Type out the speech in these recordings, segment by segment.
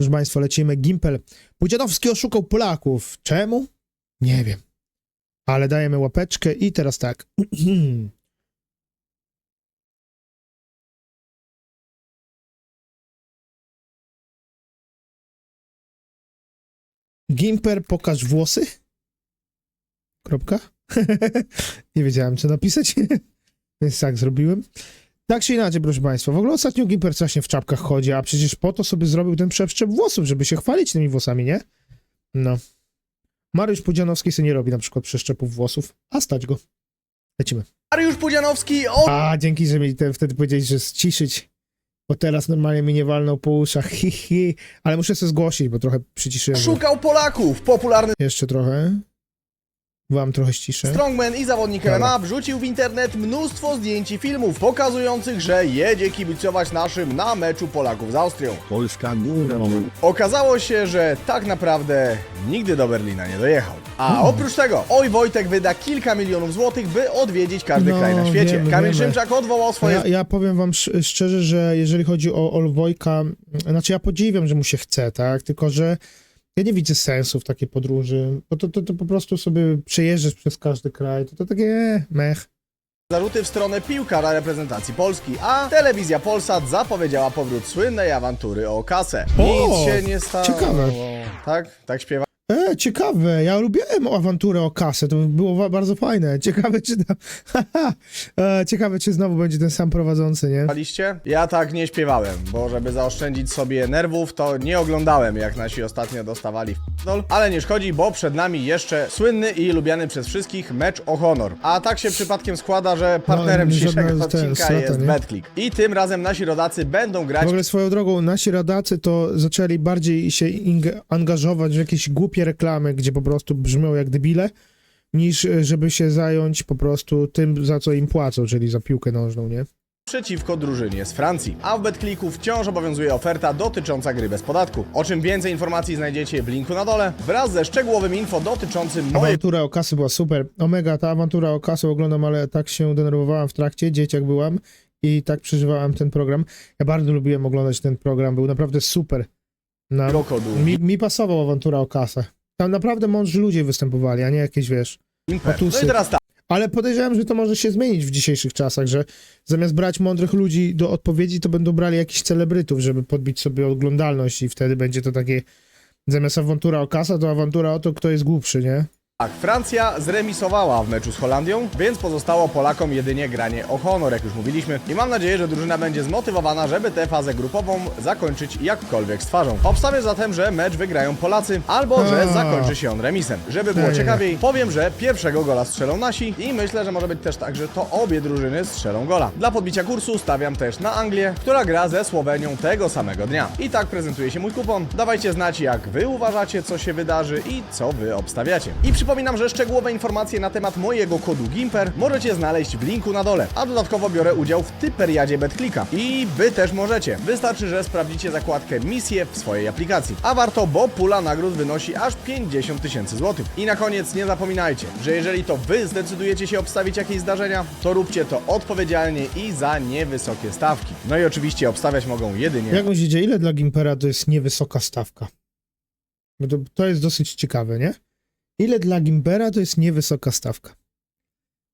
Proszę Państwa, lecimy. Gimpel. Pudzianowski oszukał Polaków. Czemu? Nie wiem. Ale dajemy łapeczkę i teraz tak. Gimper, pokaż włosy. Kropka. Nie wiedziałem, co napisać, więc tak zrobiłem. Tak czy inaczej, proszę Państwa, w ogóle ostatnio Gimper strasznie w czapkach chodzi, a przecież po to sobie zrobił ten przeszczep włosów, żeby się chwalić tymi włosami, nie? No. Mariusz Pudzianowski sobie nie robi na przykład przeszczepów włosów, a stać go. Lecimy. Mariusz Pudzianowski o A, dzięki, że mi te, wtedy powiedzieli, że ściszyć, bo teraz normalnie mi nie walną po uszach, hi, hi. Ale muszę sobie zgłosić, bo trochę przyciszyłem. szukał Polaków. Popularny Jeszcze trochę. Wam trochę ściszę. strongman i zawodnik. MMA wrzucił w internet mnóstwo zdjęć i filmów pokazujących, że jedzie kibicować naszym na meczu Polaków z Austrią. Polska górą. Okazało się, że tak naprawdę nigdy do Berlina nie dojechał. A oprócz tego, oj Wojtek wyda kilka milionów złotych, by odwiedzić każdy No, kraj na świecie. wiemy, Kamil wiemy. Szymczak odwołał swoje Ja, ja powiem wam sz- szczerze, że jeżeli chodzi o Olwojka, znaczy ja podziwiam, że mu się chce, tak? Tylko, że ja nie widzę sensu w takiej podróży, bo to, to, to po prostu sobie przejeżdżasz przez każdy kraj, to, to takie e, mech. zarzuty w stronę piłkarza reprezentacji Polski, a telewizja Polsat zapowiedziała powrót słynnej awantury o kasę. O, Nic się nie stało. ciekawe. Tak? Tak śpiewa? E, ciekawe, ja lubiłem awanturę o kasę, to było bardzo fajne. Ciekawe, czy tam, e, ciekawe, czy znowu będzie ten sam prowadzący, nie? Śpiewaliście? Ja tak nie śpiewałem, bo żeby zaoszczędzić sobie nerwów, to nie oglądałem, jak nasi ostatnio dostawali w dol. Ale nie szkodzi, bo przed nami jeszcze słynny i lubiany przez wszystkich mecz o honor. A tak się przypadkiem składa, że partnerem No, dzisiejszego żadna- ten, odcinka strata, jest nie? BetClick. I tym razem nasi rodacy będą grać W ogóle swoją drogą nasi radacy to zaczęli bardziej się ing- angażować w jakieś głupie reklamy, gdzie po prostu brzmią jak debile, niż e, żeby się zająć po prostu tym, za co im płacą, czyli za piłkę nożną, nie? przeciwko drużynie z Francji. A w BetClicku wciąż obowiązuje oferta dotycząca gry bez podatku. O czym więcej informacji znajdziecie w linku na dole, wraz ze szczegółowym info dotyczącym mojej Awantura o kasy była super. Omega, ta awantura o kasę oglądam, ale tak się denerwowałem w trakcie, dzieciak byłam i tak przeżywałem ten program. Ja bardzo lubiłem oglądać ten program, był naprawdę super. No. kodu Mi, mi pasował awantura o kasę. Tam naprawdę mądrzy ludzie występowali, a nie jakieś, wiesz... No i teraz tak. Ale podejrzewam, że to może się zmienić w dzisiejszych czasach, że zamiast brać mądrych ludzi do odpowiedzi, to będą brali jakichś celebrytów, żeby podbić sobie oglądalność i wtedy będzie to takie zamiast awantura o kasa, to awantura o to, kto jest głupszy, nie? Tak, Francja zremisowała w meczu z Holandią, więc pozostało Polakom jedynie granie o honor, jak już mówiliśmy. I mam nadzieję, że drużyna będzie zmotywowana, żeby tę fazę grupową zakończyć jakkolwiek z twarzą. Obstawię zatem, że mecz wygrają Polacy, albo że zakończy się on remisem. Żeby było nie. ciekawiej, powiem, że pierwszego gola strzelą nasi i myślę, że może być też tak, że to obie drużyny strzelą gola. Dla podbicia kursu stawiam też na Anglię, która gra ze Słowenią tego samego dnia. I tak prezentuje się mój kupon. Dawajcie znać, jak wy uważacie, co się wydarzy i co wy obstawiacie. I przypominam, że szczegółowe informacje na temat mojego kodu GIMPER możecie znaleźć w linku na dole. A dodatkowo biorę udział w typeriadzie BetClicka. I wy też możecie. Wystarczy, że sprawdzicie zakładkę misje w swojej aplikacji. A warto, bo pula nagród wynosi aż 50 tysięcy złotych. I na koniec nie zapominajcie, że jeżeli to wy zdecydujecie się obstawić jakieś zdarzenia, to róbcie to odpowiedzialnie i za niewysokie stawki. No i oczywiście obstawiać mogą jedynie Jak myślicie, ile dla Gimpera to jest niewysoka stawka? To jest dosyć ciekawe, nie? Ile dla Gimpera to jest niewysoka stawka?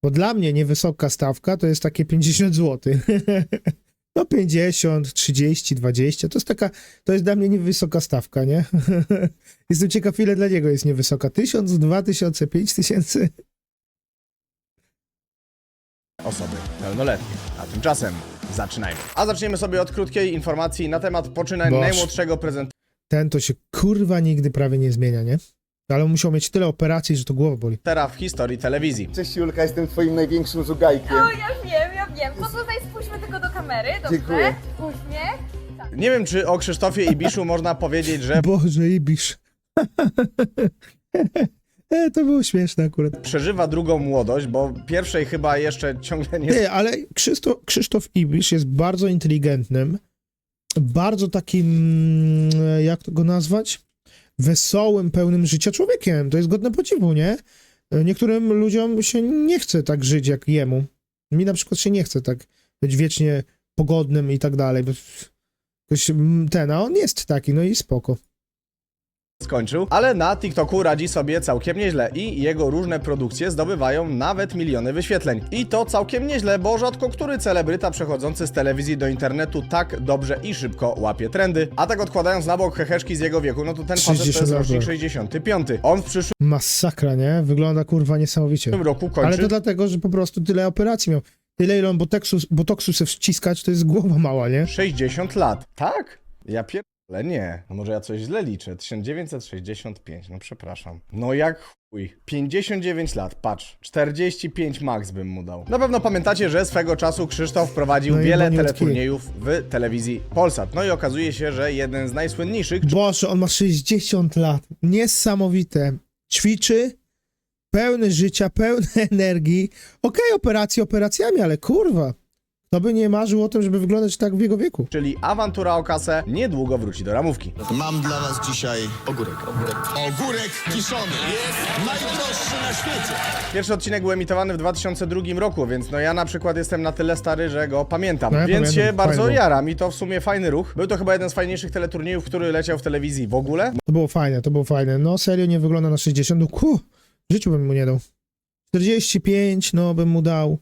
Bo dla mnie niewysoka stawka to jest takie 50 zł. No 50, 30, 20, to jest taka, to jest dla mnie niewysoka stawka, nie? Jestem ciekaw, ile dla niego jest niewysoka. 1000, 2000, 5000? osoby pełnoletnie. A tymczasem zaczynajmy. A zaczniemy sobie od krótkiej informacji na temat poczynań Boż. najmłodszego prezentera Ten to się kurwa nigdy prawie nie zmienia, nie? Ale musiał mieć tyle operacji, że to głowa boli. w historii telewizji. Cześć Julka, jestem twoim największym żugajkiem. No ja wiem, ja wiem. To tutaj spójrzmy tylko do kamery, dobrze? Dziękuję. Uśmiech. Nie wiem, czy o Krzysztofie Ibiszu można powiedzieć, że Boże, Ibisz. e, to było śmieszne akurat. przeżywa drugą młodość, bo pierwszej chyba jeszcze ciągle nie Nie, ale Krzysztof, Krzysztof Ibisz jest bardzo inteligentnym, bardzo takim, mm, jak to go nazwać? Wesołym, pełnym życia człowiekiem. To jest godne podziwu, nie? Niektórym ludziom się nie chce tak żyć jak jemu. Mi na przykład się nie chce tak być wiecznie pogodnym i tak dalej. mm, ten, a on jest taki, no i spoko. Skończył, ale na TikToku radzi sobie całkiem nieźle i jego różne produkcje zdobywają nawet miliony wyświetleń. I to całkiem nieźle, bo rzadko który celebryta przechodzący z telewizji do internetu tak dobrze i szybko łapie trendy. A tak odkładając na bok heheszki z jego wieku, no to ten facet to 60 jest lat. rocznik 65. On w przyszłym Masakra, nie? Wygląda kurwa niesamowicie. roku kończy Ale to dlatego, że po prostu tyle operacji miał. Tyle ile on botoksu, botoksu se wciskać, to jest głowa mała, nie? 60 lat. Tak? Ja pierdolę, nie. No może ja coś źle liczę. 1965, no przepraszam. No jak chuj. 59 lat, patrz. 45 max bym mu dał. Na pewno pamiętacie, że swego czasu Krzysztof wprowadził No i wiele maniutki. teleturniejów w telewizji Polsat. No i okazuje się, że jeden z najsłynniejszych, Boże, on ma 60 lat. Niesamowite. Ćwiczy, pełny życia, pełny energii. Okej, operacje operacjami, ale kurwa. Kto by nie marzył o tym, żeby wyglądać tak w jego wieku? czyli awantura o kasę, niedługo wróci do ramówki. Mam dla was dzisiaj ogórek. Ogórek, ogórek kiszony. Jest najdroższy na świecie. Pierwszy odcinek był emitowany w 2002 roku, więc no ja na przykład jestem na tyle stary, że go pamiętam. No ja więc pamiętam, się bardzo fajny był. jaram i to w sumie fajny ruch. Był to chyba jeden z fajniejszych teleturniejów, który leciał w telewizji w ogóle. To było fajne, to było fajne. No serio nie wygląda na 60. No ku, w życiu bym mu nie dał. 45, no bym mu dał.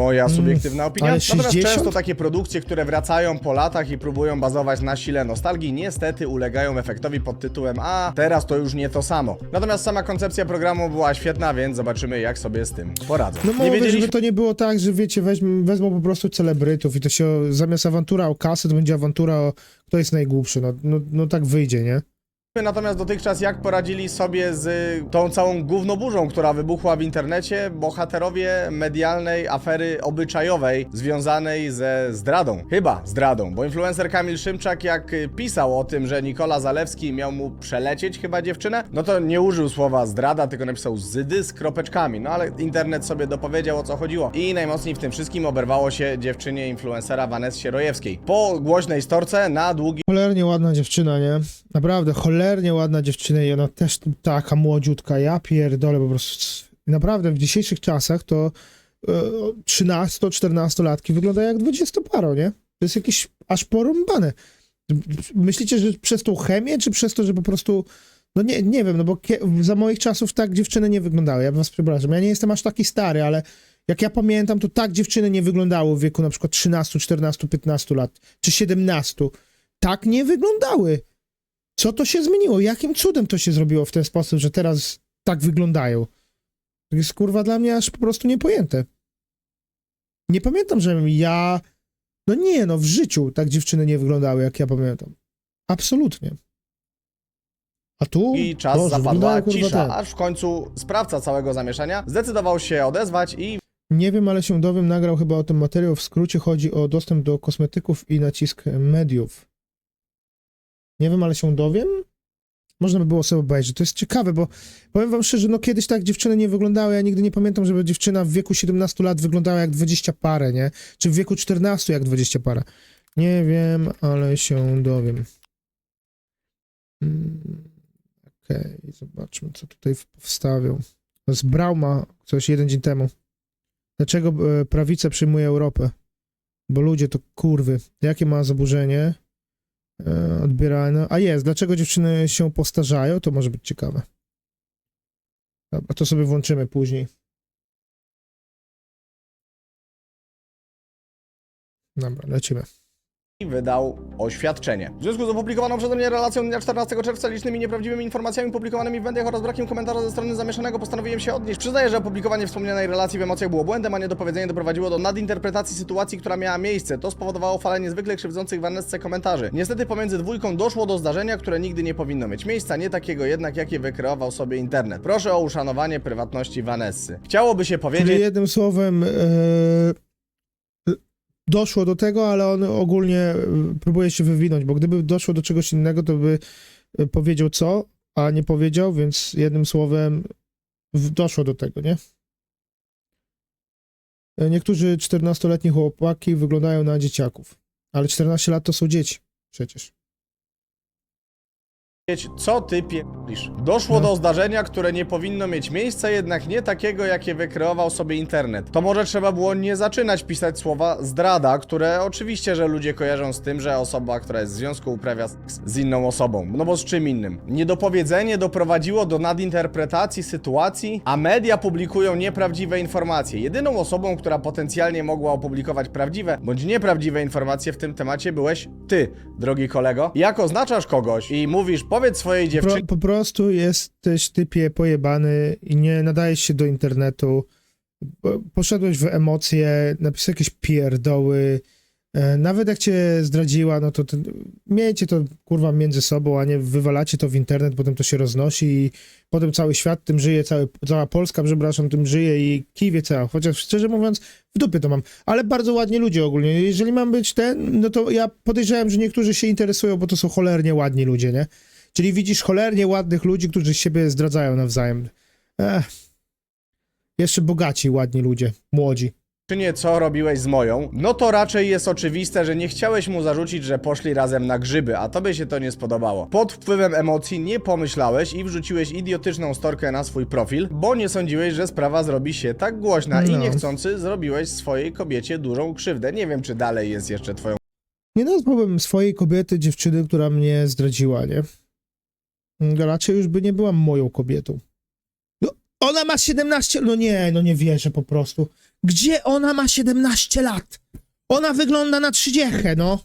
Moja Mm, subiektywna opinia. ale Natomiast 60? często takie produkcje, które wracają po latach i próbują bazować na sile nostalgii, niestety ulegają efektowi pod tytułem A teraz to już nie to samo. Natomiast sama koncepcja programu była świetna, więc zobaczymy jak sobie z tym poradzą. No nie mówię, wiedzieliśmy żeby to nie było tak, że wiecie, weźmą, wezmą po prostu celebrytów i to się zamiast awantura o kasę, to będzie awantura o kto jest najgłupszy. No, no, no tak wyjdzie, nie? Natomiast dotychczas jak poradzili sobie z tą całą gównoburzą, która wybuchła w internecie bohaterowie medialnej afery obyczajowej związanej ze zdradą. Chyba zdradą, bo influencer Kamil Szymczak jak y, pisał o tym, że Nikola Zalewski miał mu przelecieć chyba dziewczynę, no to nie użył słowa zdrada, tylko napisał zydy z kropeczkami. No ale internet sobie dopowiedział o co chodziło. I najmocniej w tym wszystkim oberwało się dziewczynie influencera Vanessie Rojewskiej. Po głośnej storce na długi Cholernie ładna dziewczyna, nie? Naprawdę, cholernie ładna dziewczyna i ona też taka młodziutka, ja pierdolę po prostu. Naprawdę w dzisiejszych czasach to e, 13-14 wygląda jak 20 paro, nie? To jest jakieś aż porąbane. Myślicie, że przez tą chemię, czy przez to, że po prostu no nie, nie wiem, no bo za moich czasów tak dziewczyny nie wyglądały. Ja was przepraszam. Ja nie jestem aż taki stary, ale jak ja pamiętam, to tak dziewczyny nie wyglądały w wieku na przykład 13, 14, 15 lat, czy 17. Tak nie wyglądały. Co to się zmieniło? Jakim cudem to się zrobiło w ten sposób, że teraz tak wyglądają? To jest kurwa dla mnie aż po prostu niepojęte. Nie pamiętam, żebym ja. No nie, no w życiu tak dziewczyny nie wyglądały, jak ja pamiętam. Absolutnie. A tu. I czas Boże, zapadła cisza, tak. aż w końcu sprawca całego zamieszania zdecydował się odezwać i Nie wiem, ale się dowiem, nagrał chyba o tym materiał. W skrócie chodzi o dostęp do kosmetyków i nacisk mediów. Nie wiem, ale się dowiem. Można by było sobie obejrzeć. To jest ciekawe, bo powiem wam szczerze, no kiedyś tak dziewczyny nie wyglądały. Ja nigdy nie pamiętam, żeby dziewczyna w wieku 17 lat wyglądała jak 20 parę, nie? Czy w wieku 14 jak 20 parę. Nie wiem, ale się dowiem. Mm, Okej, zobaczmy, co tutaj wstawią. Z Brauma, coś jeden dzień temu. Dlaczego e, prawica przyjmuje Europę? Bo ludzie to kurwy. Jakie ma zaburzenie? E, odbierane. A jest, dlaczego dziewczyny się postarzają? To może być ciekawe. Dobra, to sobie włączymy później. Dobra, lecimy. Wydał oświadczenie. W związku z opublikowaną przeze mnie relacją dnia 14 czerwca licznymi nieprawdziwymi informacjami publikowanymi w mediach oraz brakiem komentarza ze strony zamieszanego postanowiłem się odnieść. Przyznaję, że opublikowanie wspomnianej relacji w emocjach było błędem, a niedopowiedzenie doprowadziło do nadinterpretacji sytuacji, która miała miejsce. To spowodowało falę niezwykle krzywdzących Vanessce komentarzy. Niestety pomiędzy dwójką doszło do zdarzenia, które nigdy nie powinno mieć miejsca, nie takiego jednak, jakie wykreował sobie internet. Proszę o uszanowanie prywatności Vanessy. Chciałoby się Czyli powiedzieć... jednym słowem e, doszło do tego, ale on ogólnie e, próbuje się wywinąć, bo gdyby doszło do czegoś innego, to by e, powiedział co, a nie powiedział, więc jednym słowem doszło do tego, nie? E, Niektórzy 14-letni chłopaki wyglądają na dzieciaków, ale 14 lat to są dzieci przecież. Co ty pierdolisz Doszło do zdarzenia, które nie powinno mieć miejsca, jednak nie takiego, jakie wykreował sobie internet. To może trzeba było nie zaczynać pisać słowa zdrada, które oczywiście, że ludzie kojarzą z tym, że osoba, która jest w związku, uprawia seks z inną osobą. No bo z czym innym? Niedopowiedzenie doprowadziło do nadinterpretacji sytuacji, a media publikują nieprawdziwe informacje. Jedyną osobą, która potencjalnie mogła opublikować prawdziwe bądź nieprawdziwe informacje w tym temacie byłeś ty, drogi kolego. Jak oznaczasz kogoś i mówisz, powiedz swojej dziewczynie, po prostu jesteś typie pojebany i nie nadajesz się do internetu. Poszedłeś w emocje, napisałeś jakieś pierdoły. E, Nawet jak cię zdradziła, no to, to miejcie to kurwa między sobą, a nie wywalacie to w internet, potem to się roznosi i potem cały świat tym żyje, cały, cała Polska, przepraszam, tym żyje i kiwie cała. Chociaż szczerze mówiąc, w dupie to mam. Ale bardzo ładni ludzie ogólnie. Jeżeli mam być ten, no to ja podejrzewam, że niektórzy się interesują, bo to są cholernie ładni ludzie, nie? Czyli widzisz cholernie ładnych ludzi, którzy siebie zdradzają nawzajem. Ech. Jeszcze bogaci, ładni ludzie, młodzi. co robiłeś z moją, no to raczej jest oczywiste, że nie chciałeś mu zarzucić, że poszli razem na grzyby, a tobie się to nie spodobało. Pod wpływem emocji nie pomyślałeś i wrzuciłeś idiotyczną storkę na swój profil, bo nie sądziłeś, że sprawa zrobi się tak głośna i No. niechcący zrobiłeś swojej kobiecie dużą krzywdę. Nie wiem, czy dalej jest jeszcze twoją Nie nazwałbym swojej kobiety dziewczyny, która mnie zdradziła, nie? Raczej już by nie była moją kobietą. No, ona ma 17... No nie, no nie wierzę po prostu. Gdzie ona ma 17 lat? Ona wygląda na 30, no.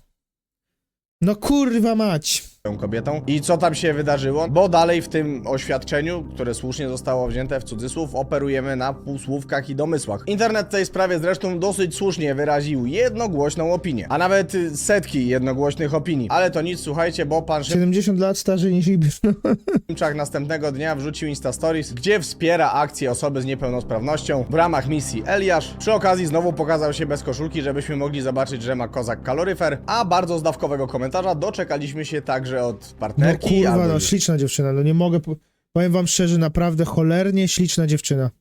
No kurwa mać. Kobietą. I co tam się wydarzyło? Bo dalej w tym oświadczeniu, które słusznie zostało wzięte w cudzysłów, operujemy na półsłówkach i domysłach. Internet w tej sprawie zresztą dosyć słusznie wyraził jednogłośną opinię, a nawet y, setki jednogłośnych opinii. Ale to nic, słuchajcie, bo pan 70 lat starzej niż Ibis, no. Szymczak następnego dnia wrzucił Insta Stories, gdzie wspiera akcję osoby z niepełnosprawnością w ramach misji Eliasz. Przy okazji znowu pokazał się bez koszulki, żebyśmy mogli zobaczyć, że ma kozak kaloryfer, a bardzo zdawkowego komentarza doczekaliśmy się także od No partnerki. kurwa, albo no już śliczna dziewczyna, no nie mogę, po- powiem wam szczerze, naprawdę cholernie śliczna dziewczyna.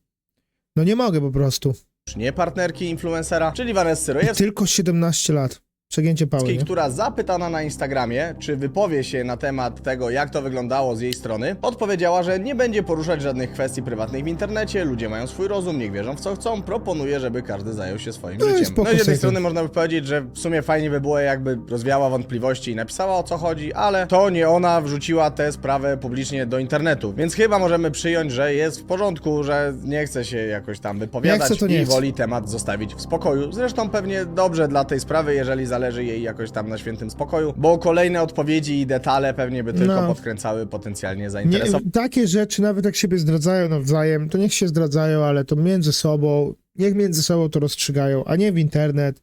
No nie mogę po prostu. nie partnerki influencera, czyli Vanessy I Rojewskiej, tylko 17 lat. Przegięcie pały, nie? która zapytana na Instagramie, czy wypowie się na temat tego, jak to wyglądało z jej strony, odpowiedziała, że nie będzie poruszać żadnych kwestii prywatnych w internecie, ludzie mają swój rozum, niech wierzą w co chcą, proponuje, żeby każdy zajął się swoim No i życiem. spoko No i z jednej strony można by powiedzieć, że w sumie fajnie by było, jakby rozwiała wątpliwości i napisała o co chodzi, ale to nie ona wrzuciła tę sprawę publicznie do internetu, więc chyba możemy przyjąć, że jest w porządku, że nie chce się jakoś tam wypowiadać chce, to nie i chce. woli temat zostawić w spokoju. Zresztą pewnie dobrze dla tej sprawy, jeżeli zależy jej jakoś tam na świętym spokoju, bo kolejne odpowiedzi i detale pewnie by tylko No. podkręcały potencjalnie Nie, zainteresowanych. takie rzeczy, nawet jak siebie zdradzają nawzajem, to niech się zdradzają, ale to między sobą, niech między sobą to rozstrzygają, a nie w internet.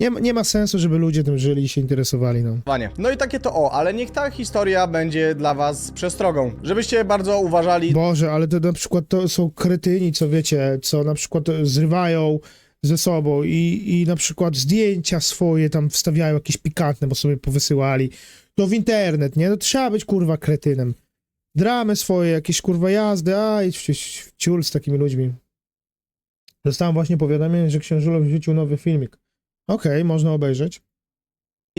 Nie, ma- nie ma sensu, żeby ludzie tym żyli i się interesowali, no. No i takie to o, ale niech ta historia będzie dla was przestrogą, żebyście bardzo uważali Boże, ale to na przykład to są kretyni, co wiecie, co na przykład zrywają ze sobą i, i na przykład zdjęcia swoje tam wstawiają jakieś pikantne, bo sobie powysyłali. To w internet, nie? No trzeba być kurwa kretynem. Dramy swoje, jakieś kurwa jazdy, a w ciul z takimi ludźmi. Dostałem właśnie powiadomienie, że Księżulo wrzucił nowy filmik. Okej, można obejrzeć.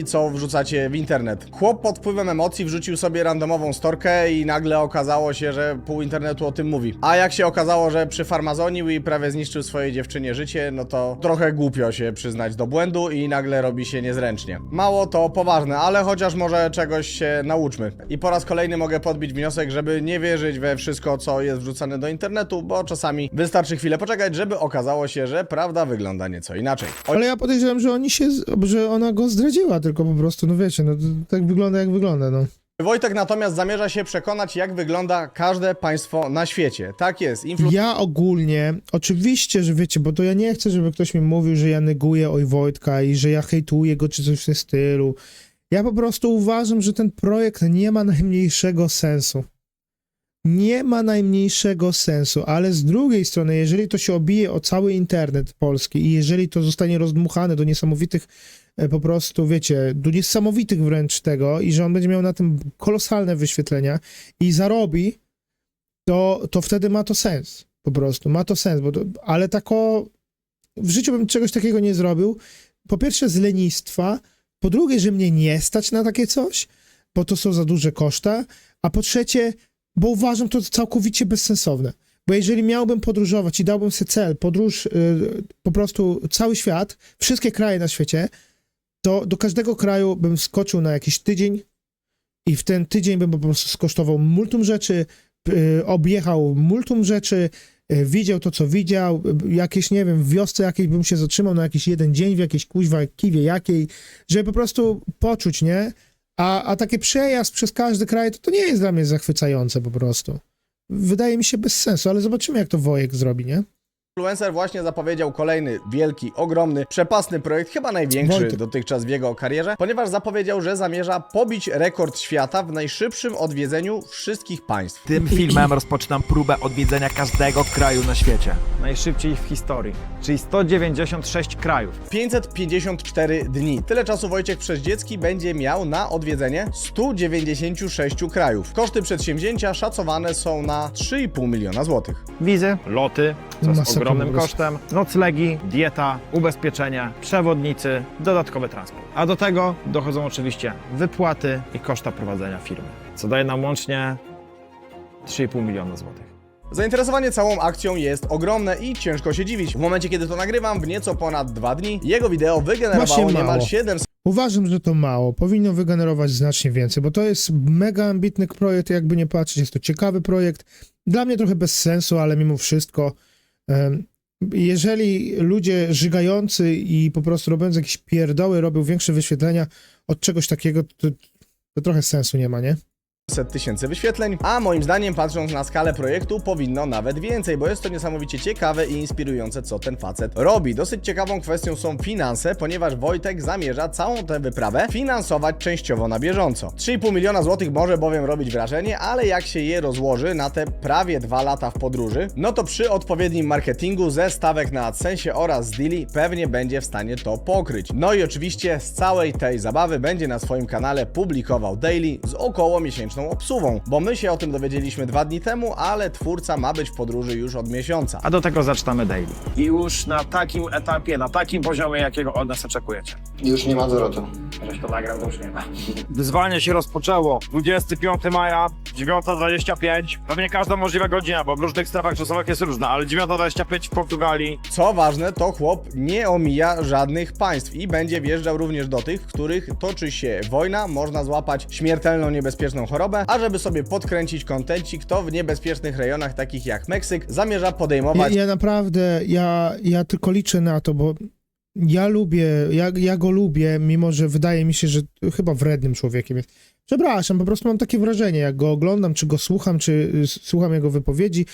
Co wrzucacie w internet. Chłop pod wpływem emocji wrzucił sobie randomową storkę i nagle okazało się, że pół internetu o tym mówi. A jak się okazało, że przyfarmazonił i prawie zniszczył swojej dziewczynie życie, no to trochę głupio się przyznać do błędu i nagle robi się niezręcznie. Mało to poważne, ale chociaż może czegoś się nauczmy. I po raz kolejny mogę podbić wniosek, żeby nie wierzyć we wszystko, co jest wrzucane do internetu, bo czasami wystarczy chwilę poczekać, żeby okazało się, że prawda wygląda nieco inaczej. O Ale ja podejrzewam, że oni się, że ona go zdradziła, tylko po prostu, no wiecie, no tak wygląda jak wygląda, no. Wojtek natomiast zamierza się przekonać, jak wygląda każde państwo na świecie. Tak jest, influ... Ja ogólnie, oczywiście, że wiecie, bo to ja nie chcę, żeby ktoś mi mówił, że ja neguję oj Wojtka i że ja hejtuję go czy coś w tym stylu. Ja po prostu uważam, że ten projekt nie ma najmniejszego sensu. Nie ma najmniejszego sensu, ale z drugiej strony, jeżeli to się obije o cały internet polski i jeżeli to zostanie rozdmuchane do niesamowitych e, po prostu, wiecie, do niesamowitych wręcz tego i że on będzie miał na tym kolosalne wyświetlenia i zarobi, to, to wtedy ma to sens. Po prostu, ma to sens, bo to, ale tako w życiu bym czegoś takiego nie zrobił. Po pierwsze z lenistwa, po drugie, że mnie nie stać na takie coś, bo to są za duże koszta, a po trzecie bo uważam to całkowicie bezsensowne. Bo jeżeli miałbym podróżować i dałbym sobie cel, podróż, y, po prostu cały świat, wszystkie kraje na świecie, to do każdego kraju bym skoczył na jakiś tydzień i w ten tydzień bym po prostu skosztował multum rzeczy, y, objechał multum rzeczy, y, widział to, co widział, y, jakieś, nie wiem, w wiosce jakiejś bym się zatrzymał na jakiś jeden dzień, w jakiejś kuźwa kiwie jakiej, żeby po prostu poczuć, nie? A, a taki przejazd przez każdy kraj, to, to nie jest dla mnie zachwycające po prostu. Wydaje mi się bez sensu, ale zobaczymy, jak to Wojek zrobi, nie? Influencer właśnie zapowiedział kolejny wielki, ogromny, przepasny projekt, chyba największy Wojtek. dotychczas w jego karierze, ponieważ zapowiedział, że zamierza pobić rekord świata w najszybszym odwiedzeniu wszystkich państw. Tym filmem rozpoczynam próbę odwiedzenia każdego kraju na świecie. najszybciej w historii, czyli 196 krajów. 554 dni. Tyle czasu Wojciech Przeździecki będzie miał na odwiedzenie 196 krajów. Koszty przedsięwzięcia szacowane są na 3,5 miliona złotych. Wizy, loty, co jest Masakra ogromnym kosztem, noclegi, dieta, ubezpieczenia, przewodnicy, dodatkowy transport. A do tego dochodzą oczywiście wypłaty i koszta prowadzenia firmy, co daje nam łącznie 3,5 miliona złotych. Zainteresowanie całą akcją jest ogromne i ciężko się dziwić. W momencie, kiedy to nagrywam, w nieco ponad dwa dni, jego wideo wygenerowało Właśnie niemal mało. 700 Uważam, że to mało. Powinno wygenerować znacznie więcej, bo to jest mega ambitny projekt, jakby nie patrzeć. Jest to ciekawy projekt. Dla mnie trochę bez sensu, ale mimo wszystko. Jeżeli ludzie żygający i po prostu robiąc jakieś pierdoły robią większe wyświetlenia od czegoś takiego, to, to trochę sensu nie ma, nie? Tysięcy wyświetleń, a moim zdaniem patrząc na skalę projektu powinno nawet więcej, bo jest to niesamowicie ciekawe i inspirujące co ten facet robi. Dosyć ciekawą kwestią są finanse, ponieważ Wojtek zamierza całą tę wyprawę finansować częściowo na bieżąco. 3,5 miliona złotych może bowiem robić wrażenie, ale jak się je rozłoży na te prawie dwa lata w podróży, no to przy odpowiednim marketingu ze stawek na AdSense oraz z deali pewnie będzie w stanie to pokryć. No i oczywiście z całej tej zabawy będzie na swoim kanale publikował daily z około obsuwą, bo my się o tym dowiedzieliśmy dwa dni temu, ale twórca ma być w podróży już od miesiąca. A do tego zaczynamy daily. i już na takim etapie, na takim poziomie, jakiego od nas oczekujecie. Już nie ma zwrotu. Żeś to nagrał, to już nie ma. Wyzwanie się rozpoczęło 25 maja, 9.25. Pewnie każda możliwa godzina, bo w różnych strefach czasowych jest różna, ale 9.25 w Portugalii. Co ważne, to chłop nie omija żadnych państw i będzie wjeżdżał również do tych, w których toczy się wojna, można złapać śmiertelną, niebezpieczną chorobę, a żeby sobie podkręcić kontencik, to w niebezpiecznych rejonach takich jak Meksyk zamierza Ja, podejmować ja naprawdę, ja, ja tylko liczę na to, bo ja lubię, ja, ja go lubię, mimo że wydaje mi się, że chyba wrednym człowiekiem jest. Przepraszam, po prostu mam takie wrażenie, jak go oglądam, czy go słucham, czy słucham jego wypowiedzi,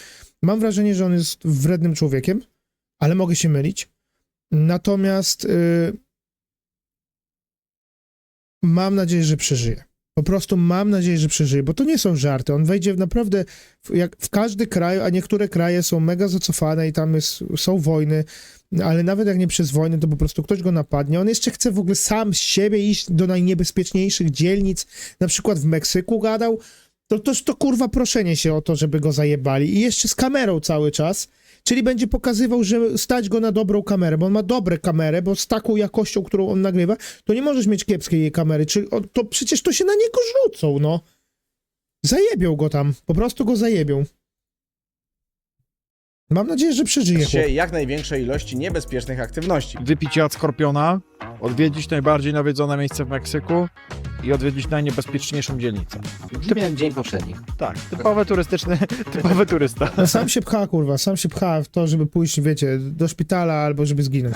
mam wrażenie, że on jest wrednym człowiekiem, ale mogę się mylić. Natomiast y, mam nadzieję, że przeżyje. Po prostu mam nadzieję, że przeżyje, bo to nie są żarty. On wejdzie naprawdę w, jak w każdy kraj, a niektóre kraje są mega zacofane i tam jest, są wojny, ale nawet jak nie przez wojnę, to po prostu ktoś go napadnie. On jeszcze chce w ogóle sam z siebie iść do najniebezpieczniejszych dzielnic, na przykład w Meksyku gadał, to toż to kurwa proszenie się o to, żeby go zajebali i jeszcze z kamerą cały czas, czyli będzie pokazywał, że stać go na dobrą kamerę, bo on ma dobre kamerę, bo z taką jakością, którą on nagrywa, to nie możesz mieć kiepskiej jej kamery, czyli o, to przecież to się na niego rzucą, no. Zajebią go tam, po prostu go zajebią. Mam nadzieję, że przeżyje chłop. się jak największej ilości niebezpiecznych aktywności. wypicie od skorpiona, odwiedzić najbardziej nawiedzone miejsce w Meksyku i odwiedzić najniebezpieczniejszą dzielnicę. Brzmi jak dzień poprzedni. Tak, typowy turystyczny, typowy turysta. No sam się pcha, kurwa, sam się pcha w to, żeby pójść, wiecie, do szpitala albo żeby zginąć.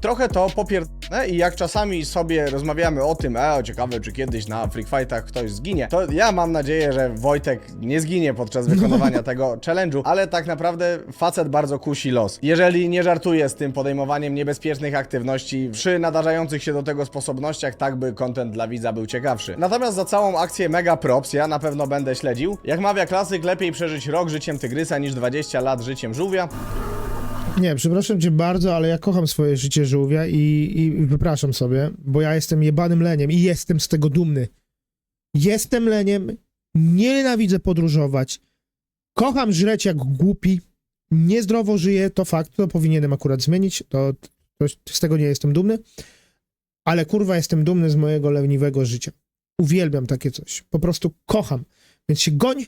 Trochę to popierdolone i jak czasami sobie rozmawiamy o tym, e, ciekawe czy kiedyś na Freak Fightach ktoś zginie, to ja mam nadzieję, że Wojtek nie zginie podczas wykonywania tego challenge'u, ale tak naprawdę facet bardzo kusi los. Jeżeli nie żartuje z tym podejmowaniem niebezpiecznych aktywności przy nadarzających się do tego sposobnościach, tak by content dla widza był ciekawszy. Natomiast za całą akcję mega props, ja na pewno będę śledził. Jak mawia klasyk, lepiej przeżyć rok życiem tygrysa niż 20 lat życiem żółwia. Nie, przepraszam cię bardzo, ale ja kocham swoje życie żółwia i, i wypraszam sobie, bo ja jestem jebanym leniem i jestem z tego dumny. Jestem leniem, nienawidzę podróżować, kocham żreć jak głupi, niezdrowo żyję, to fakt, to powinienem akurat zmienić, to, to z tego nie jestem dumny, ale kurwa jestem dumny z mojego leniwego życia. Uwielbiam takie coś, po prostu kocham, więc się goń,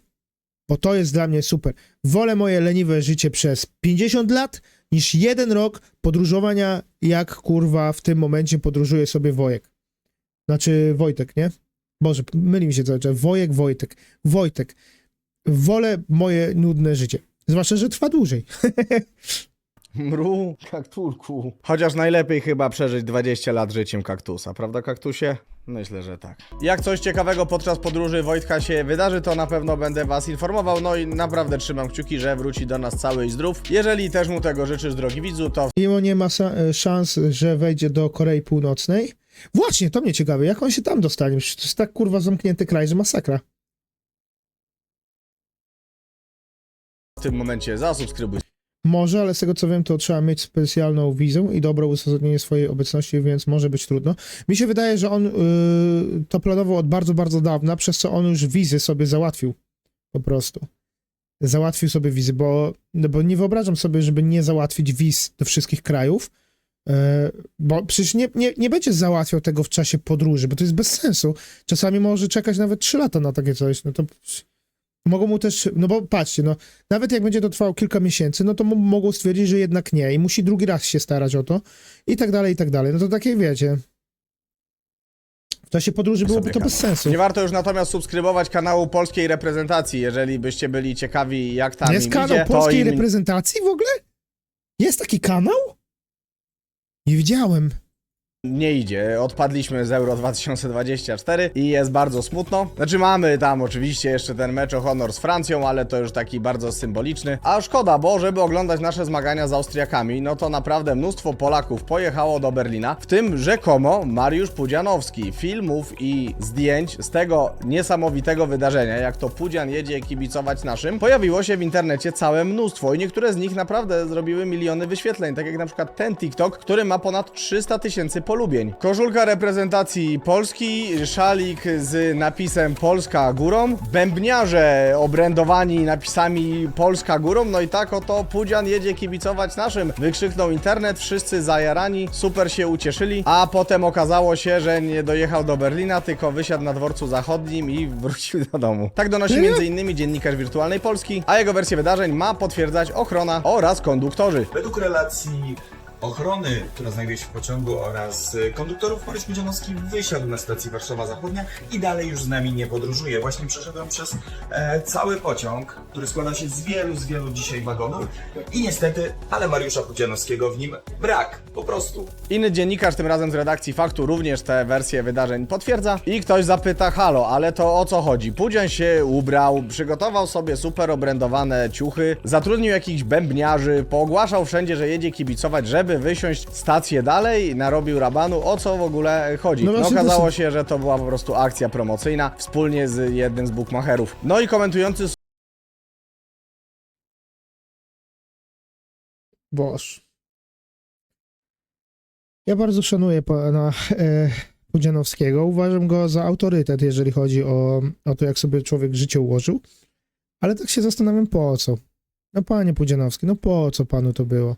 Bo to jest dla mnie super. Wolę moje leniwe życie przez 50 lat, niż jeden rok podróżowania, jak kurwa w tym momencie podróżuje sobie Wojek. Znaczy Wojtek, nie? Boże, myli mi się cały czas. Wojek, Wojtek. Wojtek. Wolę moje nudne życie. Zwłaszcza, że trwa dłużej. Mru, kaktulku. Chociaż najlepiej chyba przeżyć 20 lat życiem kaktusa, prawda kaktusie? Myślę, że tak. Jak coś ciekawego podczas podróży Wojtka się wydarzy, to na pewno będę was informował, no i naprawdę trzymam kciuki, że wróci do nas cały i zdrów. Jeżeli też mu tego życzysz, drogi widzu, to Mimo nie ma e, szans, że wejdzie do Korei Północnej. Właśnie, to mnie ciekawe, jak on się tam dostanie? Przecież to jest tak kurwa zamknięty kraj, że masakra. w tym momencie zasubskrybuj Może, ale z tego co wiem, to trzeba mieć specjalną wizę i dobre uzasadnienie swojej obecności, więc może być trudno. Mi się wydaje, że on yy, to planował od bardzo, bardzo dawna, przez co on już wizy sobie załatwił. Po prostu. Załatwił sobie wizy, bo, no bo nie wyobrażam sobie, żeby nie załatwić wiz do wszystkich krajów, yy, bo przecież nie, nie, nie będzie załatwiał tego w czasie podróży, bo to jest bez sensu. Czasami może czekać nawet 3 lata na takie coś, no to mogą mu też, no bo patrzcie, no nawet jak będzie to trwało kilka miesięcy, no to mogą stwierdzić, że jednak nie i musi drugi raz się starać o to i tak dalej, i tak dalej. No to takie wiecie. W czasie podróży byłoby to bez sensu. Nie warto już natomiast subskrybować kanału polskiej reprezentacji, jeżeli byście byli ciekawi jak tam Jest im kanał idzie, to polskiej im reprezentacji w ogóle? Jest taki kanał? Nie widziałem. Nie idzie. Odpadliśmy z Euro 2024 i jest bardzo smutno. Znaczy mamy tam oczywiście jeszcze ten mecz o honor z Francją, ale to już taki bardzo symboliczny. A szkoda, bo żeby oglądać nasze zmagania z Austriakami, no to naprawdę mnóstwo Polaków pojechało do Berlina, w tym rzekomo Mariusz Pudzianowski. Filmów i zdjęć z tego niesamowitego wydarzenia, jak to Pudzian jedzie kibicować naszym, pojawiło się w internecie całe mnóstwo i niektóre z nich naprawdę zrobiły miliony wyświetleń, tak jak na przykład ten TikTok, który ma ponad 300 tysięcy polubień. Koszulka reprezentacji Polski, szalik z napisem Polska górą, bębniarze obrędowani napisami Polska górą, no i tak oto Pudzian jedzie kibicować naszym. Wykrzyknął internet, wszyscy zajarani, super się ucieszyli, a potem okazało się, że nie dojechał do Berlina, tylko wysiadł na dworcu zachodnim i wrócił do domu. Tak donosi m.in. dziennikarz Wirtualnej Polski, a jego wersję wydarzeń ma potwierdzać ochrona oraz konduktorzy. Według relacji ochrony, która znajduje się w pociągu oraz y, konduktorów, Mariusz Pudzianowski wysiadł na stacji Warszawa Zachodnia i dalej już z nami nie podróżuje. Właśnie przeszedłem przez e, cały pociąg, który składa się z wielu, z wielu dzisiaj wagonów i niestety, ale Mariusza Pudzianowskiego w nim brak. Po prostu. Inny dziennikarz, tym razem z redakcji Faktu, również te wersje wydarzeń potwierdza. I ktoś zapyta, halo, ale to o co chodzi? Pudzian się ubrał, przygotował sobie super obrędowane ciuchy, zatrudnił jakichś bębniarzy, poogłaszał wszędzie, że jedzie kibicować, żeby wysiąść stację dalej, narobił rabanu. O co w ogóle chodzi? No No, okazało się, że to była po prostu akcja promocyjna wspólnie z jednym z bookmacherów. No i komentujący Boż. Ja bardzo szanuję pana e, Pudzianowskiego. Uważam go za autorytet, jeżeli chodzi o, o to, jak sobie człowiek życie ułożył. Ale tak się zastanawiam, po co? No panie Pudzianowski, no po co panu to było?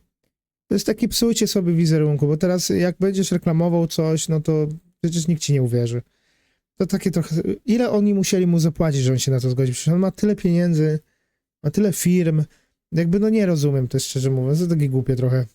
To jest takie psujcie sobie wizerunku, bo teraz jak będziesz reklamował coś, no to przecież nikt ci nie uwierzy. To takie trochę... Ile oni musieli mu zapłacić, że on się na to zgodził? Przecież on ma tyle pieniędzy, ma tyle firm. Jakby no nie rozumiem też szczerze mówiąc, to takie głupie trochę.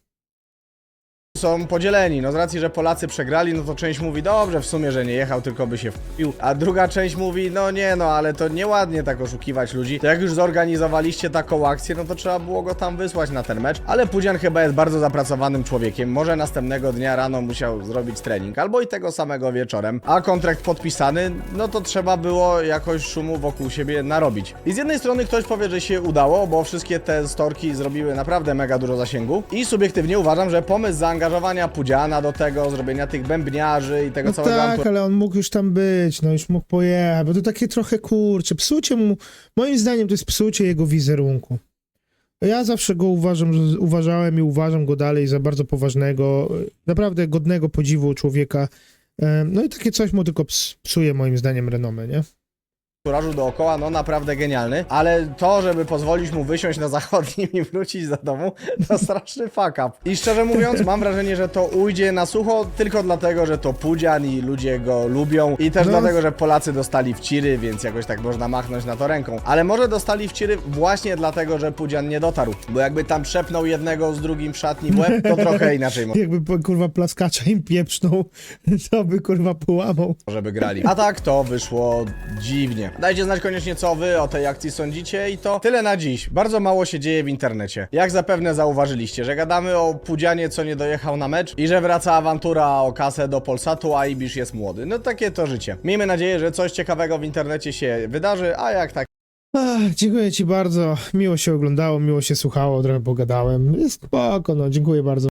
Są podzieleni. No z racji, że Polacy przegrali, no to część mówi dobrze, w sumie, że nie jechał, tylko by się wpił, a druga część mówi, no nie no, ale to nieładnie tak oszukiwać ludzi. To jak już zorganizowaliście taką akcję, no to trzeba było go tam wysłać na ten mecz. Ale Pudzian chyba jest bardzo zapracowanym człowiekiem. Może następnego dnia rano musiał zrobić trening, albo i tego samego wieczorem. A kontrakt podpisany, no to trzeba było jakoś szumu wokół siebie narobić. I z jednej strony ktoś powie, że się udało, bo wszystkie te storki zrobiły naprawdę mega dużo zasięgu. I subiektywnie uważam, że pomysł zaangażowania Pudziana do tego, zrobienia tych bębniarzy i tego No całego tak, ale on mógł już tam być, no już mógł pojechać, bo to takie trochę kurcze, psucie mu, moim zdaniem to jest psucie jego wizerunku. Ja zawsze go uważam, uważałem i uważam go dalej za bardzo poważnego, naprawdę godnego podziwu człowieka. E, No i takie coś mu tylko ps- psuje moim zdaniem renomę, nie? Anturażu dookoła, no naprawdę genialny, ale to, żeby pozwolić mu wysiąść na zachodnim i wrócić do domu, to straszny fuck up. I szczerze mówiąc, mam wrażenie, że to ujdzie na sucho tylko dlatego, że to Pudzian i ludzie go lubią i też No. dlatego, że Polacy dostali wciry, więc jakoś tak można machnąć na to ręką. Ale może dostali wciry właśnie dlatego, że Pudzian nie dotarł, bo jakby tam przepnął jednego z drugim w szatni w łeb, to trochę inaczej Jakby kurwa plaskacza im pieprznął, to by kurwa połamał. może by grali. A tak to wyszło dziwnie. Dajcie znać koniecznie co wy o tej akcji sądzicie i to tyle na dziś. Bardzo mało się dzieje w internecie. Jak zapewne zauważyliście, że gadamy o Pudzianie, co nie dojechał na mecz i że wraca awantura o kasę do Polsatu, a Ibisz jest młody. No takie to życie. Miejmy nadzieję, że coś ciekawego w internecie się wydarzy, a jak tak Ach, dziękuję ci bardzo. Miło się oglądało, miło się słuchało, trochę pogadałem. Spoko, no dziękuję bardzo.